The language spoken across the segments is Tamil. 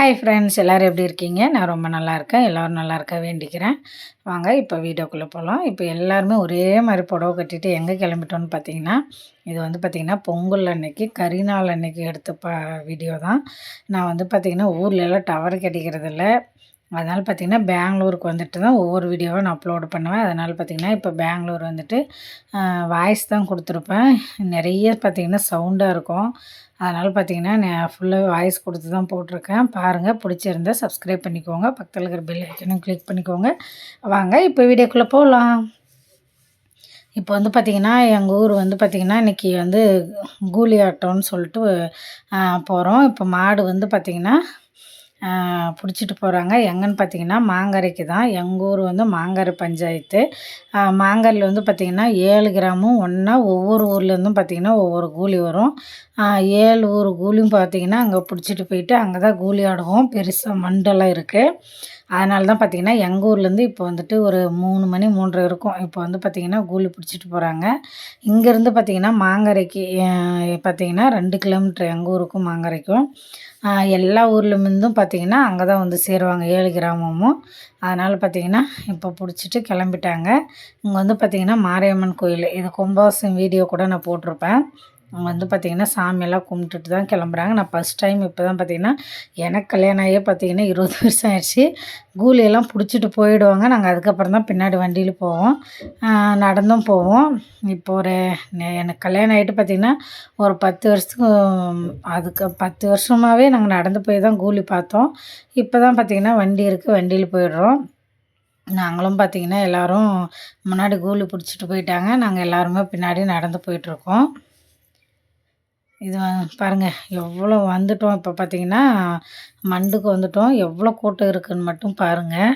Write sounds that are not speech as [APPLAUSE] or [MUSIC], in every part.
ஹாய் ஃப்ரெண்ட்ஸ் எல்லோரும் எப்படி இருக்கீங்க? நான் ரொம்ப நல்லா இருக்கேன். எல்லோரும் நல்லா இருக்க வேண்டிக்கிறேன். வாங்க இப்போ வீடியோக்குள்ளே போகலாம் இப்போ எல்லாருமே ஒரே மாதிரி புடவை கட்டிட்டு எங்கே கிளம்பிட்டோன்னு பார்த்தீங்கன்னா இது வந்து பார்த்திங்கன்னா பொங்கல் அன்னைக்கு கரிநாள் அன்னைக்கு எடுத்த ப வீடியோ தான் நான் வந்து பார்த்திங்கன்னா ஊர்லெலாம் டவர் கிடைக்கிறதில்ல அதனால் பார்த்திங்கன்னா பெங்களூருக்கு வந்துட்டு தான் ஒவ்வொரு வீடியோவாக நான் அப்லோடு பண்ணுவேன். அதனால் பார்த்திங்கன்னா இப்போ பெங்களூர் வந்துட்டு வாய்ஸ் தான் கொடுத்துருப்பேன். நிறைய பார்த்திங்கன்னா சவுண்டாக இருக்கும். அதனால் பார்த்திங்கன்னா நான் ஃபுல்லாக வாய்ஸ் கொடுத்து தான் போட்டிருக்கேன். பாருங்கள் பிடிச்சிருந்தா சப்ஸ்கிரைப் பண்ணிக்கோங்க. பக்கத்தில் இருக்கிற பெல் ஐக்கனும் கிளிக் பண்ணிக்கோங்க. வாங்க இப்போ வீடியோக்குள்ளே போகலாம் இப்போ வந்து பார்த்திங்கன்னா எங்கள் ஊர் வந்து பார்த்திங்கன்னா இன்றைக்கி வந்து கூலி ஆட்டோன்னு சொல்லிட்டு போகிறோம் இப்போ மாடு வந்து பார்த்திங்கன்னா பிடிச்சிட்டு போகிறாங்க எங்கேன்னு பார்த்தீங்கன்னா மாங்கரைக்கு தான். எங்கள் ஊர் வந்து மாங்கரை பஞ்சாயத்து. மாங்கரையில் வந்து பார்த்திங்கன்னா ஏழு கிராமும் ஒன்றா ஒவ்வொரு ஊர்லேருந்தும் பார்த்திங்கன்னா ஒவ்வொரு கூலி வரும். ஏழு ஊர் கூலியும் பார்த்திங்கன்னா அங்கே பிடிச்சிட்டு போயிட்டு அங்கே தான் கூலி ஆடுவோம். பெருசாக மண்டெல்லாம் இருக்குது அதனால தான் பார்த்திங்கன்னா எங்கள் ஊர்லேருந்து இப்போ வந்துட்டு ஒரு மூணு மணி மூன்றரை இருக்கும். இப்போ வந்து பார்த்திங்கன்னா கூலி பிடிச்சிட்டு போகிறாங்க இங்கேருந்து பார்த்திங்கன்னா மாங்கரைக்கு பார்த்திங்கன்னா ரெண்டு கிலோமீட்ரு எங்கள் ஊருக்கும் மாங்கரைக்கும். எல்லா ஊர்லேருந்தும் பார்த்திங்கன்னா அங்கே தான் வந்து சேருவாங்க ஏழு கிராமமும். அதனால் பார்த்திங்கன்னா இப்போ பிடிச்சிட்டு கிளம்பிட்டாங்க. இங்கே வந்து பார்த்திங்கன்னா மாரியம்மன் கோயில் இது கும்பாசம் வீடியோ கூட நான் போட்டிருப்பேன். அவங்க வந்து பார்த்திங்கன்னா சாமியெல்லாம் கும்பிட்டுட்டு தான் கிளம்புறாங்க. நான் ஃபஸ்ட் டைம் இப்போ தான் பார்த்திங்கன்னா எனக்கு கல்யாணம் ஆகியே பார்த்திங்கன்னா இருபது வருஷம் ஆயிடுச்சு. கூலியெல்லாம் பிடிச்சிட்டு போயிடுவாங்க. நாங்கள் அதுக்கப்புறம் தான் பின்னாடி வண்டியில் போவோம். நடந்தும் போவோம். இப்போ ஒரு எனக்கு கல்யாணம் ஆகிட்டு பார்த்திங்கன்னா ஒரு பத்து வருஷத்துக்கு அதுக்கு பத்து வருஷமாகவே நாங்கள் நடந்து போய் தான் கூலி பார்த்தோம். இப்போ தான் பார்த்திங்கன்னா வண்டி இருக்குது வண்டியில் போயிடுறோம். நாங்களும் பார்த்திங்கன்னா எல்லோரும் முன்னாடி கூலி பிடிச்சிட்டு போயிட்டாங்க. நாங்கள் எல்லாருமே பின்னாடி நடந்து போயிட்டுருக்கோம் இது பாருங்கள் எவ்வளோ வந்துட்டோம். இப்போ பார்த்தீங்கன்னா மண்டுக்கு வந்துட்டோம். எவ்வளோ கூட்டம் இருக்குதுன்னு மட்டும் பாருங்கள்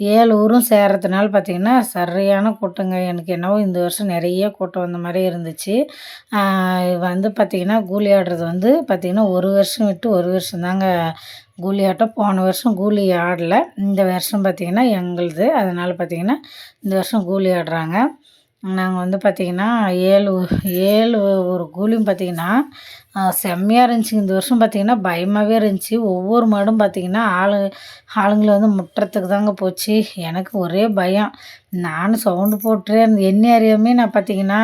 ஏழு ஊரும் சேர்றதுனால பார்த்திங்கன்னா சரியான கூட்டங்க. எனக்கு என்னவோ இந்த வருஷம் நிறைய கூட்டம் வந்த மாதிரி இருந்துச்சு. வந்து பார்த்திங்கன்னா கூலி ஆடுறது வந்து பார்த்திங்கன்னா ஒரு வருஷம் விட்டு ஒரு வருஷம் தாங்க கூலி ஆட்டம் போன வருஷம் கூலி ஆடலை. இந்த வருஷம் பார்த்திங்கன்னா எங்களுது. அதனால் பார்த்திங்கன்னா இந்த வருஷம் கூலி ஆடுறாங்க. நாங்கள் வந்து பார்த்திங்கன்னா ஏழு ஏழு ஒரு கூலியும் பார்த்திங்கன்னா செம்மையாக இருந்துச்சுங்க இந்த வருஷம் பார்த்திங்கன்னா பயமாகவே இருந்துச்சு. ஒவ்வொரு மாடும் பார்த்திங்கன்னா ஆளு ஆளுங்களை வந்து முட்டுறதுக்கு தாங்க போச்சு. எனக்கு ஒரே பயம். நானும் சவுண்டு போட்டுறே என்ன அறியாமே நான் பார்த்திங்கன்னா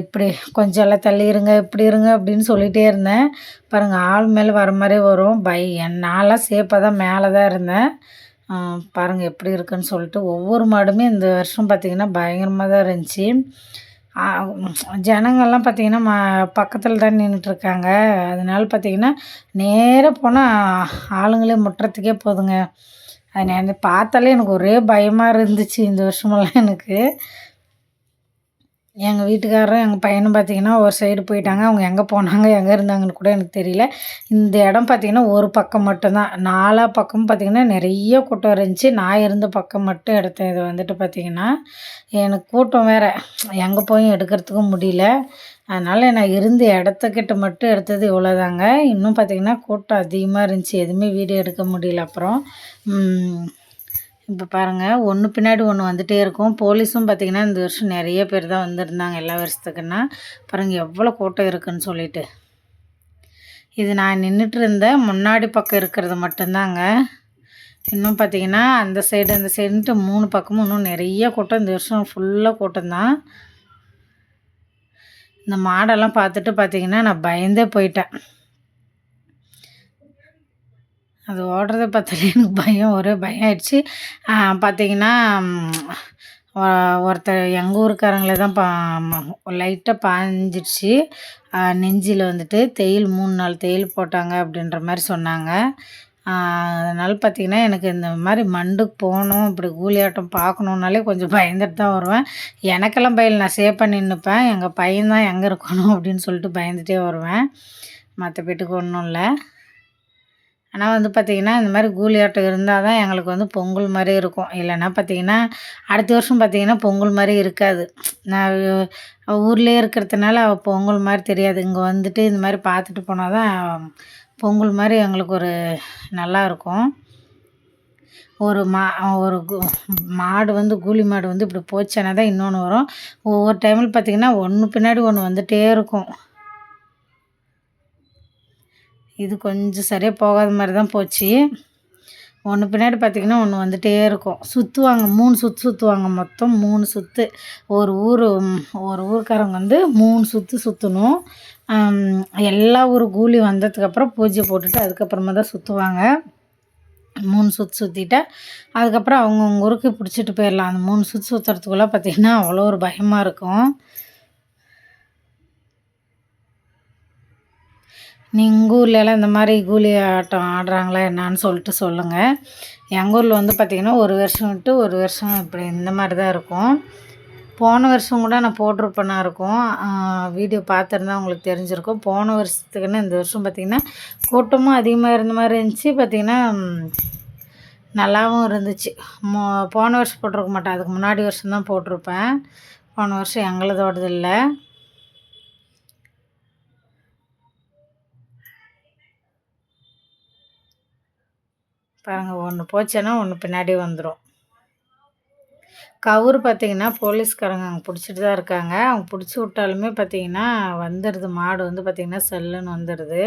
இப்படி கொஞ்சம் எல்லாம் தள்ளி இருங்க இப்படி இருங்க அப்படின்னு சொல்லிகிட்டே இருந்தேன். பாருங்கள் ஆள் மேலே வர மாதிரி வரும். பய நான்லாம் சேஃபாக தான் மேலே தான் இருந்தேன். பாருங்கள் எப்படி இருக்குன்னு சொல்லிட்டு ஒவ்வொரு மாடுமே இந்த வருஷம் பார்த்திங்கன்னா பயங்கரமாக தான் இருந்துச்சு. ஜனங்கள்லாம் பார்த்திங்கன்னா ம பக்கத்தில் தான் நின்றுட்டுருக்காங்க அதனால பார்த்திங்கன்னா நேராக போனால் ஆளுங்களே முட்டுறதுக்கே போதுங்க. அது நான் பார்த்தாலே எனக்கு ஒரே பயமாக இருந்துச்சு இந்த வருஷமெல்லாம் எனக்கு. எங்கள் வீட்டுக்காரரும் எங்கள் பையனும் பார்த்திங்கன்னா ஒரு சைடு போயிட்டாங்க. அவங்க எங்கே போனாங்க எங்கே இருந்தாங்கன்னு கூட எனக்கு தெரியல. இந்த இடம் பார்த்திங்கன்னா ஒரு பக்கம் மட்டும்தான். நாலா பக்கம் பார்த்திங்கன்னா நிறைய கூட்டம் இருந்துச்சு. நான் இருந்த பக்கம் மட்டும் எடுத்தேன் இது வந்துட்டு பார்த்திங்கன்னா எனக்கு கூட்டம் வேறு. எங்கே போய் எடுக்கிறதுக்கும் முடியல. அதனால் நான் இருந்த இடத்துக்கிட்ட மட்டும் எடுத்தது இவ்வளோதாங்க இன்னும் பார்த்திங்கன்னா கூட்டம் அதிகமாக இருந்துச்சு. எதுவுமே வீடியோ எடுக்க முடியல அப்புறம். இப்போ பாருங்கள் ஒன்று பின்னாடி ஒன்று வந்துகிட்டே இருக்கும். போலீஸும் பார்த்திங்கன்னா இந்த வருஷம் நிறைய பேர் தான் வந்திருந்தாங்க எல்லா வருஷத்துக்குன்னா. பாருங்கள் எவ்வளோ கூட்டம் இருக்குதுன்னு சொல்லிட்டு. இது நான் நின்றுட்டு இருந்தேன் முன்னாடி பக்கம் இருக்கிறது மட்டும்தாங்க. இன்னும் பார்த்திங்கன்னா அந்த சைடு அந்த சைடுன்ட்டு மூணு பக்கமும் இன்னும் நிறைய கூட்டம். இந்த வருஷம் ஃபுல்லாக கூட்டம்தான். இந்த மாடெல்லாம் பார்த்துட்டு பார்த்திங்கன்னா நான் பயந்தே போயிட்டேன். அது ஓடுறத பார்த்தாலே எனக்கு பயம். ஒரே பயம் ஆயிடுச்சு. பார்த்திங்கன்னா ஒருத்தர் எங்கள் ஊருக்காரங்களே தான் பா லைட்டாக பாஞ்சிடுச்சு. நெஞ்சில் வந்துட்டு தேயில் மூணு நாள் தேயில் போட்டாங்க அப்படின்ற மாதிரி சொன்னாங்க. அதனால் பார்த்திங்கன்னா எனக்கு இந்த மாதிரி மண்டுக்கு போகணும் இப்படி கூலியாட்டம் பார்க்கணுன்னாலே கொஞ்சம் பயந்துட்டு தான் வருவேன். எனக்கெல்லாம் பயில் நான் சேஃபாக நின்றுப்பேன் எங்கள் பையன் தான் எங்கே இருக்கணும் அப்படின்னு சொல்லிட்டு பயந்துகிட்டே வருவேன். மற்ற வீட்டுக்கு ஒன்றும் இல்லை. ஆனால் வந்து பார்த்திங்கன்னா இந்த மாதிரி கூலி ஆட்டம் இருந்தால் தான் எங்களுக்கு வந்து பொங்கல் மாதிரி இருக்கும். இல்லைன்னா பார்த்திங்கன்னா அடுத்த வருஷம் பார்த்திங்கன்னா பொங்கல் மாதிரி இருக்காது. நான் ஊர்லேயே இருக்கிறதுனால பொங்கல் மாதிரி தெரியாது. இங்கே வந்துட்டு இந்த மாதிரி பார்த்துட்டு போனால் தான் பொங்கல் மாதிரி எங்களுக்கு ஒரு நல்லா இருக்கும். ஒரு மா ஒரு மாடு வந்து கூலி மாடு வந்து இப்படி போச்சுன்னா தான் இன்னொன்று வரும். ஒவ்வொரு டைமில் பார்த்திங்கன்னா ஒன்று பின்னாடி ஒன்று வந்துகிட்டே இருக்கும். இது கொஞ்சம் சரியாக போகாத மாதிரி தான் போச்சு. ஒன்று பின்னாடி பார்த்திங்கன்னா ஒன்று வந்துகிட்டே இருக்கும். சுற்றுவாங்க மூணு சுற்று சுற்றுவாங்க மொத்தம் மூணு சுற்று ஒரு ஊர் ஒரு ஊருக்காரங்க வந்து மூணு சுற்று சுற்றணும் எல்லா ஊர் கூலி வந்ததுக்கப்புறம் பூஜை போட்டுட்டு அதுக்கப்புறமா தான் சுற்றுவாங்க மூணு சுற்று சுற்றிட்டா அதுக்கப்புறம் அவங்கவுங்க ஊருக்கு பிடிச்சிட்டு போயிடலாம். அந்த மூணு சுற்று சுற்றுறதுக்குள்ளே பார்த்திங்கன்னா அவ்வளோ ஒரு பயமாக இருக்கும். நீங்கள் ஊர்லலாம் இந்த மாதிரி கூலி ஆட்டம் ஆடுறாங்களா என்னான்னு சொல்லிட்டு சொல்லுங்கள் எங்கள் ஊரில் வந்து பார்த்திங்கன்னா ஒரு வருஷம் விட்டு ஒரு வருஷம் இப்படி இந்த மாதிரி தான் இருக்கும். போன வருஷம் கூட நான் போட்டிருப்பேனா இருக்கும். வீடியோ பார்த்துருந்தா உங்களுக்கு தெரிஞ்சிருக்கும். போன வருஷத்துக்குன்னு இந்த வருஷம் பார்த்திங்கன்னா கூட்டமும் அதிகமாக இருந்த மாதிரி இருந்துச்சு. பார்த்திங்கன்னா நல்லாவும் இருந்துச்சு. மோ போன வருஷம் போட்டிருக்க மாட்டேன். அதுக்கு முன்னாடி வருஷம் தான் போட்டிருப்பேன். போன வருஷம் எங்களதோடது இல்லை. பாருங்கள் ஒன்று போச்சேன்னா ஒன்று பின்னாடி வந்துடும் கவுரு பார்த்திங்கன்னா போலீஸ்காரங்க அவங்க பிடிச்சிட்டு தான் இருக்காங்க. அவங்க பிடிச்சி விட்டாலுமே பார்த்திங்கன்னா வந்துடுது மாடு வந்து பார்த்திங்கன்னா செல்லுன்னு வந்துடுது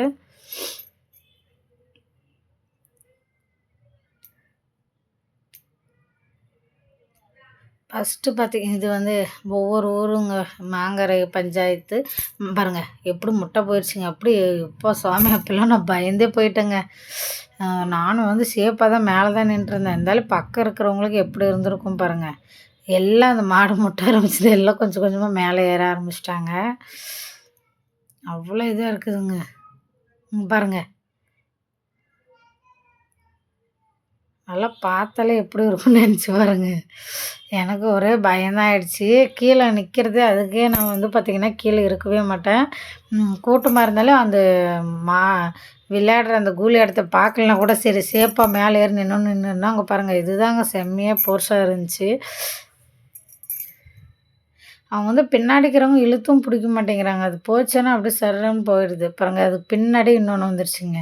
ஃபஸ்ட்டு பார்த்திங்க இது வந்து ஒவ்வொரு ஊருங்க மாங்கரை பஞ்சாயத்து. பாருங்கள் எப்படி முட்டை போயிடுச்சுங்க அப்படி இப்போ சுவாமி அப்பெல்லாம் நான் பயந்தே போயிட்டேங்க. நானும் வந்து சேஃபாக தான் மேலே தான் நின்றுருந்தேன். இருந்தாலும் பக்கம் இருக்கிறவங்களுக்கு எப்படி இருந்திருக்கும் பாருங்கள் எல்லாம் அந்த மாடு முட்டை ஆரம்பிச்சது எல்லாம் கொஞ்சம் கொஞ்சமாக மேலே ஏற ஆரம்பிச்சிட்டாங்க. அவ்வளோ இதாக இருக்குதுங்க. பாருங்கள் நல்லா பார்த்தாலே எப்படி இருக்கும்னு நினச்சி பாருங்க. எனக்கு ஒரே பயந்தாயிடுச்சு. கீழே நிற்கிறதே அதுக்கே நான் வந்து பார்த்திங்கன்னா கீழே இருக்கவே மாட்டேன். கூட்டமாக இருந்தாலும் அந்த மா விளையாடுற அந்த கூலி இடத்த பார்க்கலனா கூட சரி சேஃபாக மேலே ஏறி நின்று நின்றுனா அங்கே பாருங்கள் இதுதாங்க செம்மையாக போர்ஸாக இருந்துச்சு. அவங்க வந்து பின்னாடிக்கிறவங்க இழுத்தும் பிடிக்க மாட்டேங்கிறாங்க. அது போச்சுன்னா அப்படியே சரன்னு போயிடுது. பாருங்கள் அதுக்கு பின்னாடி இன்னொன்று வந்துருச்சுங்க.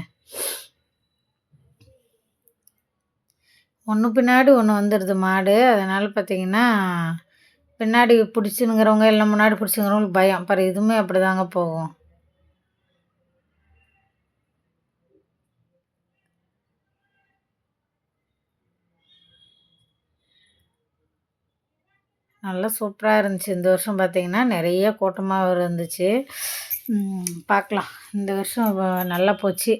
ஒன்று பின்னாடி ஒன்று வந்துடுது மாடு. அதனால் பார்த்திங்கன்னா பின்னாடி பிடிச்சினுங்கிறவங்க இல்லை முன்னாடி பிடிச்சிங்கிறவங்களுக்கு பயம். பாரு இதுவுமே அப்படி தாங்க போகும். நல்லா சூப்பராக இருந்துச்சு. இந்த வருஷம் பார்த்திங்கன்னா நிறைய கூட்டமாக இருந்துச்சு. பார்க்கலாம் இந்த வருஷம் நல்லா போச்சு.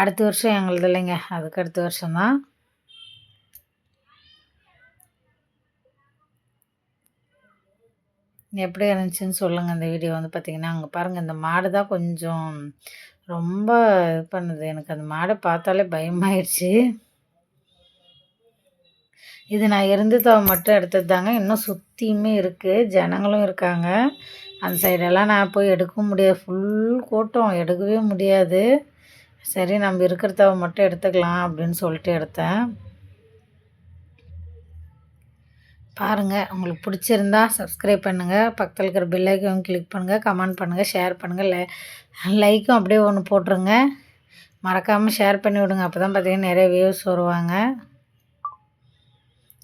அடுத்த வருஷம் எங்களுது இல்லைங்க அதுக்கு அடுத்த வருஷம்தான். எப்படி இருந்துச்சுன்னு சொல்லுங்கள் இந்த வீடியோ வந்து பார்த்திங்கன்னா அங்கே பாருங்கள் இந்த மாடு தான் கொஞ்சம் ரொம்ப இது பண்ணுது. எனக்கு அந்த மாடை பார்த்தாலே பயமாயிடுச்சு இது நான் இருந்ததை மட்டும் எடுத்தது தாங்க. இன்னும் சுற்றியுமே இருக்குது ஜனங்களும் இருக்காங்க. அந்த சைடெல்லாம் நான் போய் எடுக்க முடியாது. ஃபுல் கூட்டம். எடுக்கவே முடியாது. சரி நம்ம இருக்கிறத மட்டும் எடுத்துக்கலாம் அப்படின்னு சொல்லிட்டு எடுத்தேன். பாருங்கள் உங்களுக்கு பிடிச்சிருந்தா சப்ஸ்கிரைப் பண்ணுங்கள் பக்கத்தில் இருக்கிற பெல்லைக்கும் கிளிக் பண்ணுங்கள் கமெண்ட் பண்ணுங்கள் ஷேர் பண்ணுங்கள் லை லைக்கும் அப்படியே ஒன்று போட்டுருங்க. மறக்காமல் ஷேர் பண்ணி விடுங்க. அப்போ தான் பார்த்திங்கன்னா நிறைய வியூஸ் வருவாங்க.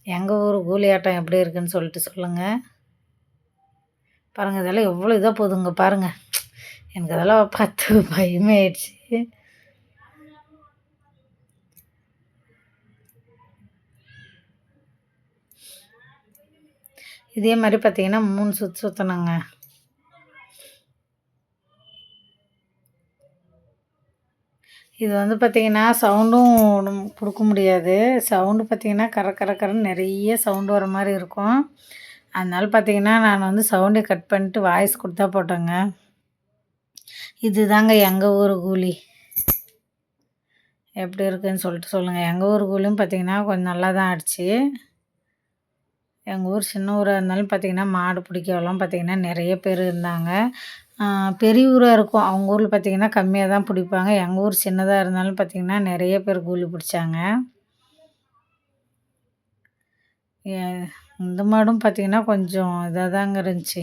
எங்கள் ஊர் கூலியாட்டம் எப்படி இருக்குன்னு சொல்லிட்டு சொல்லுங்கள் பாருங்கள் இதெல்லாம் எவ்வளோ இதாக போதுங்க பாருங்கள் எனக்கு அதெல்லாம் பார்த்து [LAUGHS] பயமே ஆயிடுச்சு இதே மாதிரி பார்த்தீங்கன்னா மூணு சுற்று சுற்றணுங்க இது வந்து பார்த்திங்கன்னா சவுண்டும் கொடுக்க முடியாது. சவுண்டு பார்த்திங்கன்னா கர கர கரன்னு நிறைய சவுண்டு வர மாதிரி இருக்கும். அதனால் பார்த்திங்கன்னா நான் வந்து சவுண்டை கட் பண்ணிட்டு வாய்ஸ் கொடுத்தா போட்டேங்க இது தாங்க எங்கள் ஊர் கூலி. எப்படி இருக்குதுன்னு சொல்லிட்டு சொல்லுங்கள் எங்கள் ஊர் கூலியும் பார்த்திங்கன்னா கொஞ்சம் நல்லா தான் ஆடிச்சு எங்கள் ஊர் சின்ன ஊராக இருந்தாலும் பார்த்திங்கன்னா மாடு பிடிக்கவெல்லாம் பார்த்திங்கன்னா நிறைய பேர் இருந்தாங்க. பெரிய ஊராக இருக்கும். அவங்க ஊரில் பார்த்திங்கன்னா கம்மியாக தான் பிடிப்பாங்க. எங்கள் ஊர் சின்னதாக இருந்தாலும் பார்த்திங்கன்னா நிறைய பேர் கூலி பிடிச்சாங்க. இந்த மாடும் பார்த்திங்கன்னா கொஞ்சம் இதாக தாங்க இருந்துச்சு.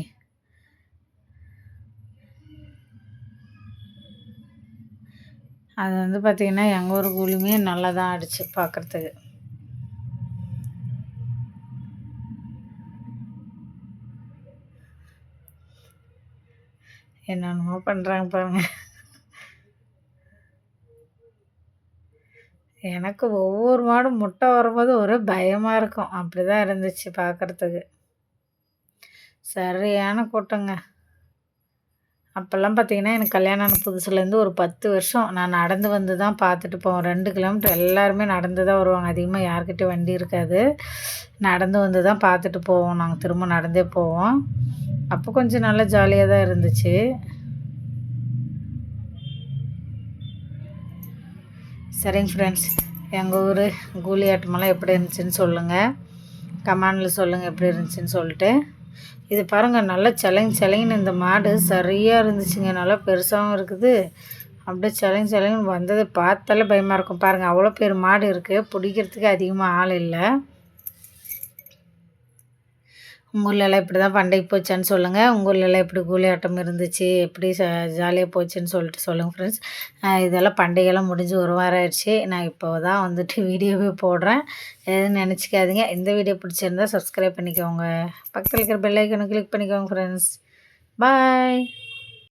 அது வந்து பார்த்திங்கன்னா எங்கள் ஊர் கூலியுமே நல்லா தான் ஆடிச்சு பார்க்குறதுக்கு. என்னென்னமோ பண்ணுறாங்க பாருங்கள் எனக்கு ஒவ்வொரு மாடும் முட்டை வரும்போது ஒரே பயமாக இருக்கும். அப்படி தான் இருந்துச்சு பார்க்குறதுக்கு சரியான கூட்டங்க. அப்போல்லாம் பார்த்தீங்கன்னா எனக்கு கல்யாணம் ஆன புதுசுலேருந்து ஒரு பத்து வருஷம் நான் நடந்து வந்து தான் பார்த்துட்டு போவேன். ரெண்டு கிலோமீட்டர் எல்லாருமே நடந்து தான் வருவாங்க. அதிகமாக யார்கிட்ட வண்டி இருக்காது. நடந்து வந்து தான் பார்த்துட்டு போவோம். நாங்கள் திரும்ப நடந்தே போவோம். அப்போ கொஞ்சம் நல்லா ஜாலியாக தான் இருந்துச்சு. சரிங்க ஃப்ரெண்ட்ஸ் எங்கள் ஊர் கூலி ஆட்டமெல்லாம் எப்படி இருந்துச்சுன்னு சொல்லுங்கள் கமாண்டில் சொல்லுங்கள் எப்படி இருந்துச்சுன்னு சொல்லிட்டு. இது பாருங்கள் நல்லா செலங்கு செலங்கின்னு இந்த மாடு சரியாக இருந்துச்சுங்க. நல்லா பெருசாகவும் இருக்குது. அப்படியே செலங்கு செலங்குன்னு வந்ததை பார்த்தாலே பயமாக இருக்கும். பாருங்கள் அவ்வளோ பேர் மாடு இருக்குது பிடிக்கிறதுக்கு அதிகமாக ஆள் இல்லை. உங்கள் ஊர்லலாம் இப்படி தான் பண்டிகை போச்சான்னு சொல்லுங்கள் உங்கள் ஊர்லலாம் எப்படி கூலி ஆட்டம் இருந்துச்சு? எப்படி ச ஜாலியாக போச்சுன்னு சொல்லிட்டு சொல்லுங்கள் ஃப்ரெண்ட்ஸ் இதெல்லாம் பண்டிகைலாம் முடிஞ்சு ஒரு வாரம் ஆயிடுச்சு. நான் இப்போ தான் வந்துட்டு வீடியோவே போடுறேன். எதுவும் நினச்சிக்காதீங்க. இந்த வீடியோ பிடிச்சிருந்தா சப்ஸ்கிரைப் பண்ணிக்கோங்க. பக்கத்தில் இருக்கிற பெல்லைக்கனை கிளிக் பண்ணிக்கோங்க ஃப்ரெண்ட்ஸ் பாய்